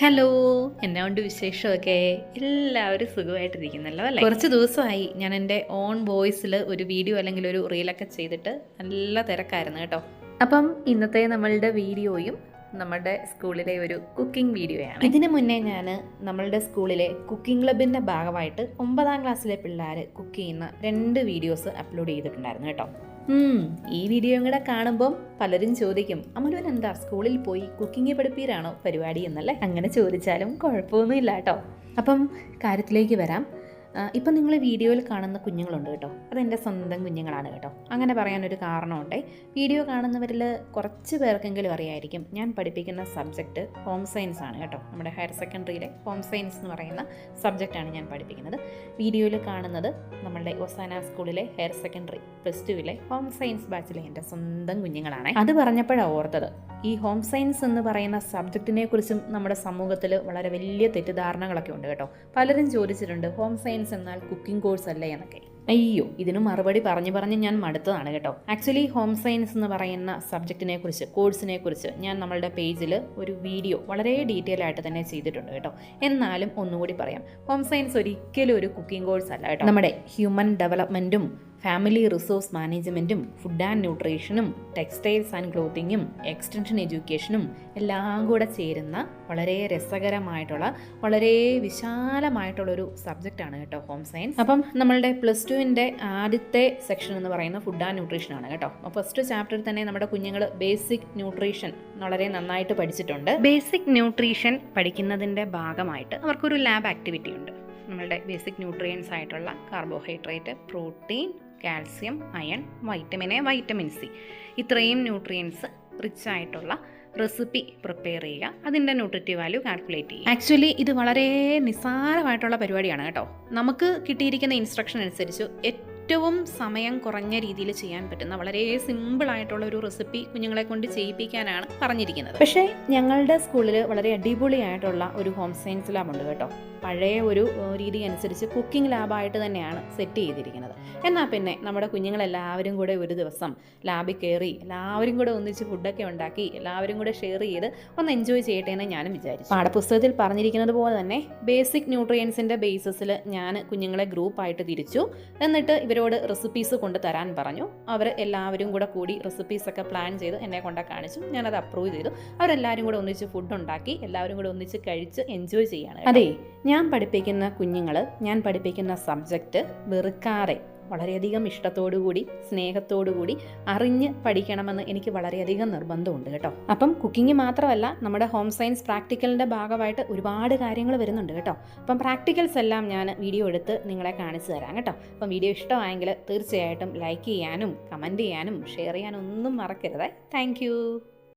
Hello എന്നാ ഉണ്ട് വിശേഷമൊക്കെ? എല്ലാവരും സുഖമായിട്ടിരിക്കുന്നല്ലോ അല്ലേ? കുറച്ച് ദിവസമായി ഞാൻ എന്റെ ഓൺ വോയിസിൽ ഒരു വീഡിയോ അല്ലെങ്കിൽ ഒരു റീലൊക്കെ ചെയ്തിട്ട് നല്ല തിരക്കായിരുന്നു കേട്ടോ. അപ്പം ഇന്നത്തെ നമ്മളുടെ വീഡിയോയും നമ്മുടെ സ്കൂളിലെ ഒരു കുക്കിംഗ് വീഡിയോയാണ്. ഇതിനു മുന്നേ ഞാൻ നമ്മളുടെ സ്കൂളിലെ കുക്കിംഗ് ക്ലബിന്റെ ഭാഗമായിട്ട് ഒമ്പതാം ക്ലാസ്സിലെ പിള്ളേർ കുക്ക് ചെയ്യുന്ന രണ്ട് വീഡിയോസ് അപ്ലോഡ് ചെയ്തിട്ടുണ്ടായിരുന്നു കേട്ടോ. ഈ വീഡിയോയും കൂടെ കാണുമ്പം പലരും ചോദിക്കും അമലുവൻ എന്താ സ്കൂളിൽ പോയി കുക്കിംഗ് പഠിപ്പീരാണോ പരിപാടി? എന്നല്ലേ? അങ്ങനെ ചോദിച്ചാലും കുഴപ്പമൊന്നുമില്ല കേട്ടോ അപ്പം കാര്യത്തിലേക്ക് വരാം. ഇപ്പം നിങ്ങൾ വീഡിയോയിൽ കാണുന്ന കുഞ്ഞുങ്ങളുണ്ട് കേട്ടോ. അതെന്റെ സ്വന്തം കുഞ്ഞുങ്ങളാണ് കേട്ടോ. അങ്ങനെ പറയാനൊരു കാരണമുണ്ട്. വീഡിയോ കാണുന്നവരിൽ കുറച്ച് പേർക്കെങ്കിലും അറിയായിരിക്കും. ഞാൻ പഠിപ്പിക്കുന്ന സബ്ജക്റ്റ് ഹോം സയൻസ് ആണ് കേട്ടോ. നമ്മുടെ ഹയർ സെക്കൻഡറിയിലെ ഹോം സയൻസ് എന്ന് പറയുന്ന സബ്ജക്റ്റാണ് ഞാൻ പഠിപ്പിക്കുന്നത്. വീഡിയോയിൽ കാണുന്നത് നമ്മളുടെ ഒസാന സ്കൂളിലെ ഹയർ സെക്കൻഡറി പ്ലസ് ടുവിലെ ഹോം സയൻസ് ബാച്ചിലെ എന്റെ സ്വന്തം കുഞ്ഞുങ്ങളാണ്. അത് പറഞ്ഞപ്പോഴാണ് ഓർത്തത്. ഈ ഹോം സയൻസ് എന്ന് പറയുന്ന സബ്ജക്റ്റിനെ കുറിച്ചും നമ്മുടെ സമൂഹത്തിൽ വളരെ വലിയ തെറ്റിദ്ധാരണകളൊക്കെ ഉണ്ട് കേട്ടോ. പലരും ചോദിച്ചിട്ടുണ്ട് ഹോം സയൻസ് എന്നാൽ കുക്കിംഗ് കോഴ്സ് അല്ല എന്നൊക്കെ. അയ്യോ ഇതിന് മറുപടി പറഞ്ഞു പറഞ്ഞ് ഞാൻ മടുത്തതാണ് കേട്ടോ. ആക്ച്വലി ഹോം സയൻസ് എന്ന് പറയുന്ന സബ്ജക്റ്റിനെ കുറിച്ച് കോഴ്സിനെ കുറിച്ച് ഞാൻ നമ്മളുടെ പേജിൽ ഒരു വീഡിയോ വളരെ ഡീറ്റെയിൽ ആയിട്ട് തന്നെ ചെയ്തിട്ടുണ്ട് കേട്ടോ. എന്നാലും ഒന്നുകൂടി പറയാം. ഹോം സയൻസ് ഒരിക്കലും ഒരു കുക്കിംഗ് കോഴ്സ് അല്ല കേട്ടോ. നമ്മുടെ ഹ്യൂമൻ ഡെവലപ്മെന്റും ഫാമിലി റിസോഴ്സ് മാനേജ്മെന്റും ഫുഡ് ആൻഡ് ന്യൂട്രീഷനും ടെക്സ്റ്റൈൽസ് ആൻഡ് ക്ലോത്തിങ്ങും എക്സ്റ്റൻഷൻ എഡ്യൂക്കേഷനും എല്ലാം കൂടെ ചേരുന്ന വളരെ രസകരമായിട്ടുള്ള വളരെ വിശാലമായിട്ടുള്ളൊരു സബ്ജക്റ്റാണ് കേട്ടോ ഹോം സയൻസ്. അപ്പം നമ്മളുടെ പ്ലസ് ടുവിന്റെ ആദ്യത്തെ സെക്ഷൻ എന്ന് പറയുന്ന ഫുഡ് ആൻഡ് ന്യൂട്രീഷനാണ് കേട്ടോ. അപ്പോൾ ഫസ്റ്റ് ചാപ്റ്ററിൽ തന്നെ നമ്മുടെ കുഞ്ഞുങ്ങൾ ബേസിക് ന്യൂട്രീഷൻ വളരെ നന്നായിട്ട് പഠിച്ചിട്ടുണ്ട്. ബേസിക് ന്യൂട്രീഷൻ പഠിക്കുന്നതിന്റെ ഭാഗമായിട്ട് അവർക്കൊരു ലാബ് ആക്ടിവിറ്റി ഉണ്ട്. നമ്മളുടെ ബേസിക് ന്യൂട്രിയൻസ് ആയിട്ടുള്ള carbohydrate protein calcium iron vitamin A vitamin C. ഇത്രയും ന്യൂട്രിയൻസ് റിച്ച് ആയിട്ടുള്ള റെസിപ്പി പ്രിപ്പയർ ചെയ്യുക. അതിന്റെ ന്യൂട്രിറ്റീവ് വാല്യൂ കാൽക്കുലേറ്റ് ചെയ്യുക. ആക്ച്വലി ഇത് വളരെ നിസ്സാരമായിട്ടുള്ള പരിപാടിയാണ് കേട്ടോ. നമുക്ക് കിട്ടിയിരിക്കുന്ന ഇൻസ്ട്രക്ഷൻ അനുസരിച്ച് ഏറ്റവും സമയം കുറഞ്ഞ രീതിയിൽ ചെയ്യാൻ പറ്റുന്ന വളരെ സിമ്പിൾ ആയിട്ടുള്ള ഒരു റെസിപ്പി കുഞ്ഞുങ്ങളെ കൊണ്ട് ചെയ്യിപ്പിക്കാനാണ് പറഞ്ഞിരിക്കുന്നത്. പക്ഷേ ഞങ്ങളുടെ സ്കൂളിൽ വളരെ അടിപൊളിയായിട്ടുള്ള ഒരു ഹോം സയൻസ് ലാബ് ഉണ്ട് കേട്ടോ. പഴയ ഒരു രീതി അനുസരിച്ച് കുക്കിംഗ് ലാബായിട്ട് തന്നെയാണ് സെറ്റ് ചെയ്തിരിക്കുന്നത്. എന്നാൽ പിന്നെ നമ്മുടെ കുഞ്ഞുങ്ങളെല്ലാവരും കൂടെ ഒരു ദിവസം ലാബിൽ കയറി എല്ലാവരും കൂടെ ഒന്നിച്ച് ഫുഡൊക്കെ ഉണ്ടാക്കി എല്ലാവരും കൂടെ ഷെയർ ചെയ്ത് ഒന്ന് എൻജോയ് ചെയ്യട്ടെ എന്ന് ഞാനും വിചാരിച്ചു. പാഠപുസ്തകത്തിൽ പറഞ്ഞിരിക്കുന്നത് പോലെ തന്നെ ബേസിക് ന്യൂട്രിയൻസിന്റെ ബേസിസിൽ ഞാൻ കുഞ്ഞുങ്ങളെ ഗ്രൂപ്പായിട്ട് തിരിച്ചു. എന്നിട്ട് ഇവരോട് റെസിപ്പീസ് കൊണ്ട് തരാൻ പറഞ്ഞു. അവർ എല്ലാവരും കൂടെ കൂടി റെസിപ്പീസൊക്കെ പ്ലാൻ ചെയ്ത് എന്നെ കൊണ്ട് കാണിച്ചു. ഞാനത് അപ്രൂവ് ചെയ്തു. അവരെല്ലാവരും കൂടെ ഒന്നിച്ച് ഫുഡ് ഉണ്ടാക്കി എല്ലാവരും കൂടെ ഒന്നിച്ച് കഴിച്ച് എൻജോയ് ചെയ്യാണ് അതെ ഞാൻ പഠിപ്പിക്കുന്ന കുഞ്ഞുങ്ങൾ ഞാൻ പഠിപ്പിക്കുന്ന സബ്ജക്റ്റ് വെറുക്കാറെ വളരെയധികം ഇഷ്ടത്തോടുകൂടി സ്നേഹത്തോടുകൂടി അറിഞ്ഞ് പഠിക്കണമെന്ന് എനിക്ക് വളരെയധികം നിർബന്ധമുണ്ട് കേട്ടോ. അപ്പം കുക്കിംഗ് മാത്രമല്ല നമ്മുടെ ഹോം സയൻസ് പ്രാക്ടിക്കലിന്റെ ഭാഗമായിട്ട് ഒരുപാട് കാര്യങ്ങൾ വരുന്നുണ്ട് കേട്ടോ. അപ്പം പ്രാക്ടിക്കൽസ് എല്ലാം ഞാൻ വീഡിയോ എടുത്ത് നിങ്ങളെ കാണിച്ചു തരാം കേട്ടോ. അപ്പം വീഡിയോ ഇഷ്ടമായെങ്കിൽ തീർച്ചയായിട്ടും ലൈക്ക് ചെയ്യാനും കമന്റ് ചെയ്യാനും ഷെയർ ചെയ്യാനും ഒന്നും മറക്കരുത്. താങ്ക്